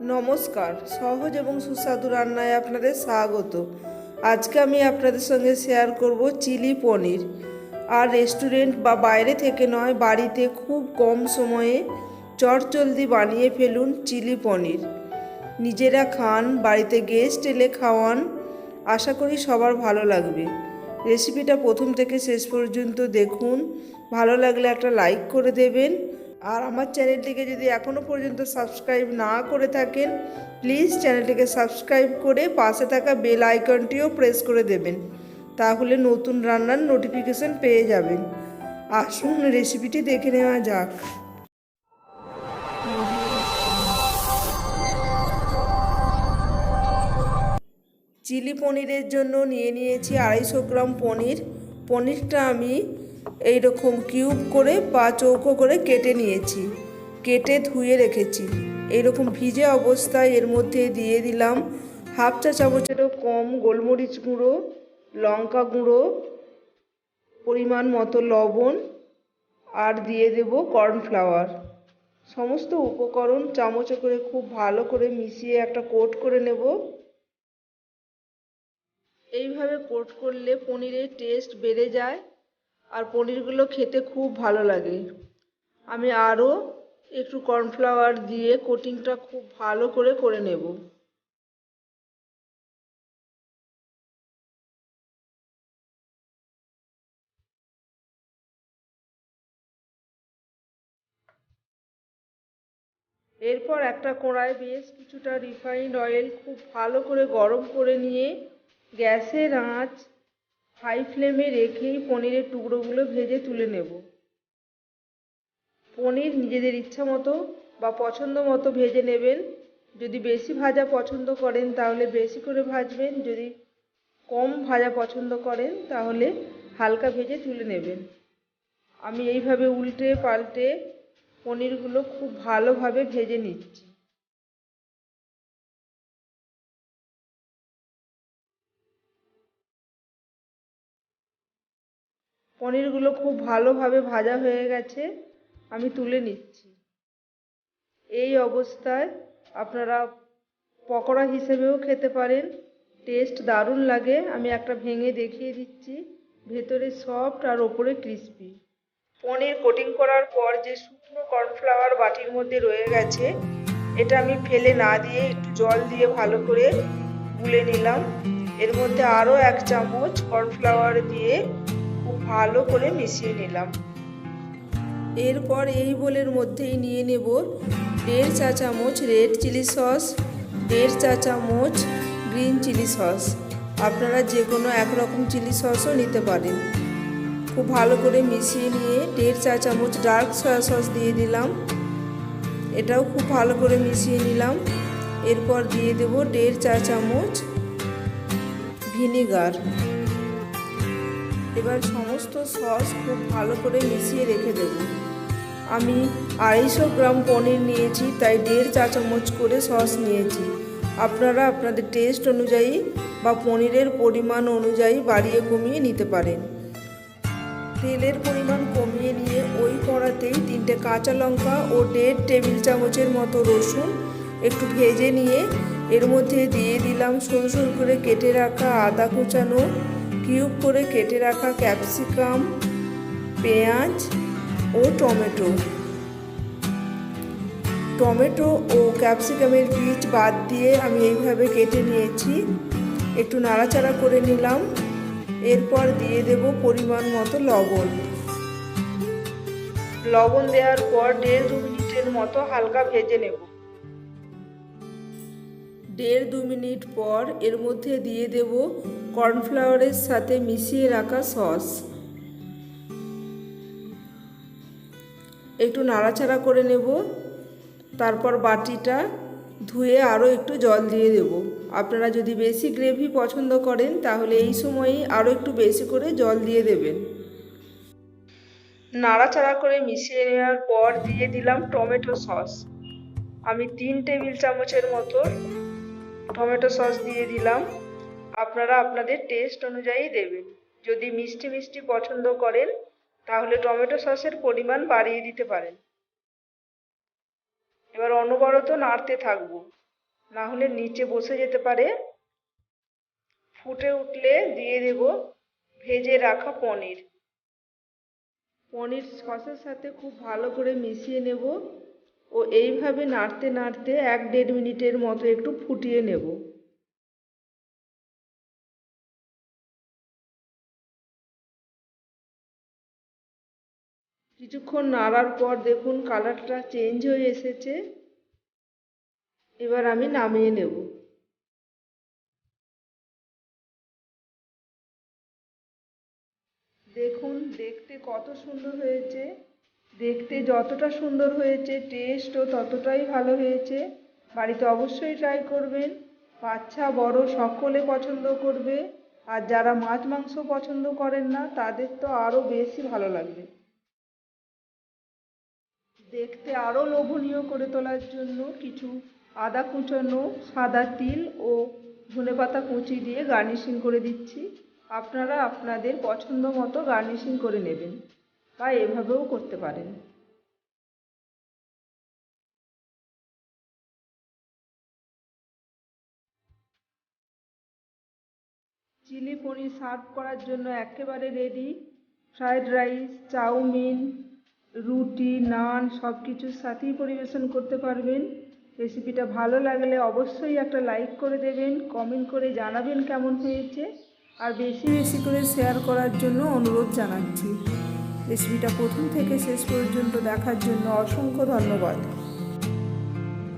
নমস্কার, সহজ এবং সুস্বাদু রান্নায় আপনাদের স্বাগত। আজকে আমি আপনাদের সঙ্গে শেয়ার করব চিলি পনির। আর রেস্টুরেন্ট বা বাইরে থেকে নয়, বাড়িতে খুব কম সময়ে চটজলদি বানিয়ে ফেলুন চিলি পনির। নিজেরা খান, বাড়িতে গেস্ট এলে খাওয়ান, আশা করি সবার ভালো লাগবে। রেসিপিটা প্রথম থেকে শেষ পর্যন্ত দেখুন, ভালো লাগলে একটা লাইক করে দেবেন আর আমার চ্যানেলটিকে যদি এখনও পর্যন্ত সাবস্ক্রাইব না করে থাকেন, প্লিজ চ্যানেলটিকে সাবস্ক্রাইব করে পাশে থাকা বেল আইকনটিও প্রেস করে দেবেন, তাহলে নতুন রান্নার নোটিফিকেশন পেয়ে যাবেন। আসুন রেসিপিটি দেখে নেওয়া যাক। চিলি পনিরের জন্য নিয়ে নিয়েছি আড়াইশো গ্রাম পনির। পনিরটা আমি এই রকম কিউব করে বা চৌকো করে কেটে নিয়েছি, কেটে ধুয়ে রেখেছি। এইরকম ভিজে অবস্থায় এর মধ্যে দিয়ে দিলাম হাফ চা চামচেরও কম গোলমরিচ গুঁড়ো, লঙ্কা গুঁড়ো, পরিমাণ মতো লবণ, আর দিয়ে দেব কর্নফ্লাওয়ার। সমস্ত উপকরণ চামচে করে খুব ভালো করে মিশিয়ে একটা কোট করে নেব। এইভাবে কোট করলে পনিরের টেস্ট বেড়ে যায়। আর পনিরগুলো খেতে খুব ভালো লাগে। আমি আরও একটু কর্নফ্লাওয়ার দিয়ে কোটিংটা খুব ভালো করে করে নেব। এরপর একটা কড়ায় বেশ কিছুটা রিফাইন্ড অয়েল খুব ভালো করে গরম করে নিয়ে গ্যাসের আঁচ হাই ফ্লেমে রেখেই পনিরের টুকরোগুলো ভেজে তুলে নেব। পনির নিজেদের ইচ্ছা মতো বা পছন্দ মতো ভেজে নেবেন। যদি বেশি ভাজা পছন্দ করেন তাহলে বেশি করে ভাজবেন। যদি কম ভাজা পছন্দ করেন তাহলে হালকা ভেজে তুলে নেবেন। আমি এইভাবে উল্টে পাল্টে পনিরগুলো খুব ভালোভাবে ভেজে নিচ্ছি। পনিরগুলো খুব ভালোভাবে ভাজা হয়ে গেছে, আমি তুলে নিচ্ছি। এই অবস্থায় আপনারা পকোড়া হিসেবেও খেতে পারেন, টেস্ট দারুণ লাগে। আমি একটা ভেঙে দেখিয়ে দিচ্ছি, ভেতরে সফট আর ওপরে ক্রিস্পি। পনির কোটিং করার পর যে শুকনো কর্নফ্লাওয়ার বাটির মধ্যে রয়ে গেছে, এটা আমি ফেলে না দিয়ে একটু জল দিয়ে ভালো করে গুলে নিলাম। এর মধ্যে আরও এক চামচ কর্নফ্লাওয়ার দিয়ে ভালো করে মিশিয়ে নিলাম। এরপর এই বোলের মধ্যেই নিয়ে নেব দেড় চা চামচ রেড চিলি সস, দেড় চা চামচ গ্রিন চিলি সস। আপনারা যে কোনো একরকম চিলি সসও নিতে পারেন। খুব ভালো করে মিশিয়ে নিয়ে দেড় চা চামচ ডার্ক সয়া সস দিয়ে দিলাম। এটাও খুব ভালো করে মিশিয়ে নিলাম। এরপর দিয়ে দেব দেড় চা চামচ ভিনিগার। এবার সমস্ত সস খুব ভালো করে মিশিয়ে রেখে দেব। আমি আড়াইশো গ্রাম পনির নিয়েছি, তাই দেড় চা চামচ করে সস নিয়েছি। আপনারা আপনাদের টেস্ট অনুযায়ী বা পনিরের পরিমাণ অনুযায়ী বাড়িয়ে কমিয়ে নিতে পারেন। তেলের পরিমাণ কমিয়ে নিয়ে ওই কড়াতেই তিনটে কাঁচা লঙ্কা ও দেড় টেবিল চামচের মতো রসুন একটু ভেজে নিয়ে এর মধ্যে দিয়ে দিলাম সরু সরু করে কেটে রাখা আদা কুচানো কিউব করে কেটে রাখা ক্যাপসিকাম, পেঁয়াজ ও টমেটো? টমেটো ও ক্যাপসিকামের বীজ বাদ দিয়ে আমি এইভাবে কেটে নিয়েছি। একটু নাড়াচাড়া করে নিলাম। এরপর দিয়ে দেব পরিমাণ মতো লবণ। লবণ দেওয়ার পর দেড় দু মিনিটের মতো হালকা ভেজে নেব। দেড় দু মিনিট পর এর মধ্যে দিয়ে দেব কর্নফ্লাওয়ারের সাথে মিশিয়ে রাখা সস। একটু নাড়াচাড়া করে নেব। তারপর বাটিটা ধুয়ে আরও একটু জল দিয়ে দেব। আপনারা যদি বেশি গ্রেভি পছন্দ করেন, তাহলে এই সময়ই আরও একটু বেশি করে জল দিয়ে দেবেন। নাড়াচাড়া করে মিশিয়ে নেওয়ার পর দিয়ে দিলাম টমেটো সস। আমি তিন টেবিল চামচের মতো টমেটো সস দিয়ে দিলাম। আপনারা আপনাদের টেস্ট অনুযায়ী দেবেন। যদি মিষ্টি মিষ্টি পছন্দ করেন, তাহলে টমেটো সসের পরিমাণ বাড়িয়ে দিতে পারেন। এবার অনবরত নাড়তে থাকব। না হলে নিচে বসে যেতে পারে। ফুটে উঠলে দিয়ে দেব ভেজে রাখা পনির। পনির সসের সাথে খুব ভালো করে মিশিয়ে নেব। ও এইভাবে নাড়তে নাড়তে এক দেড় মিনিটের মতো একটু ফুটিয়ে নেব। কিছুক্ষণ নাড়ার পর দেখুন কালারটা চেঞ্জ হয়ে এসেছে। এবার আমি নামিয়ে নেব। দেখুন, দেখতে কত সুন্দর হয়েছে। দেখতে যতটা সুন্দর হয়েছে টেস্টও ততটাই ভালো হয়েছে। বাড়িতে অবশ্যই ট্রাই করবেন। বাচ্চা, বড় সকলে পছন্দ করবে। আর যারা মাছ, মাংস পছন্দ করেন না, তাদের তো আরও বেশি ভালো লাগবে। দেখতে আরও লোভনীয় করে তোলার জন্য কিছু আদা কুচানো সাদা তিল ও ধনেপাতা কুচি দিয়ে গার্নিশিং করে দিচ্ছি। আপনারা আপনাদের পছন্দ মতো গার্নিশিং করে নেবেন। বা এভাবেও করতে পারেন। চিলি পনির সার্ভ করার জন্য একেবারে রেডি ফ্রায়েড রাইস, চাউমিন, রুটি, নান সব কিছুর সাথেই পরিবেশন করতে পারবেন। রেসিপিটা ভালো লাগলে অবশ্যই একটা লাইক করে দেবেন, কমেন্ট করে জানাবেন কেমন হয়েছে। আর বেশি বেশি করে শেয়ার করার জন্য অনুরোধ জানাচ্ছি। রেসিপিটা প্রথম থেকে শেষ পর্যন্ত দেখার জন্য অসংখ্য ধন্যবাদ।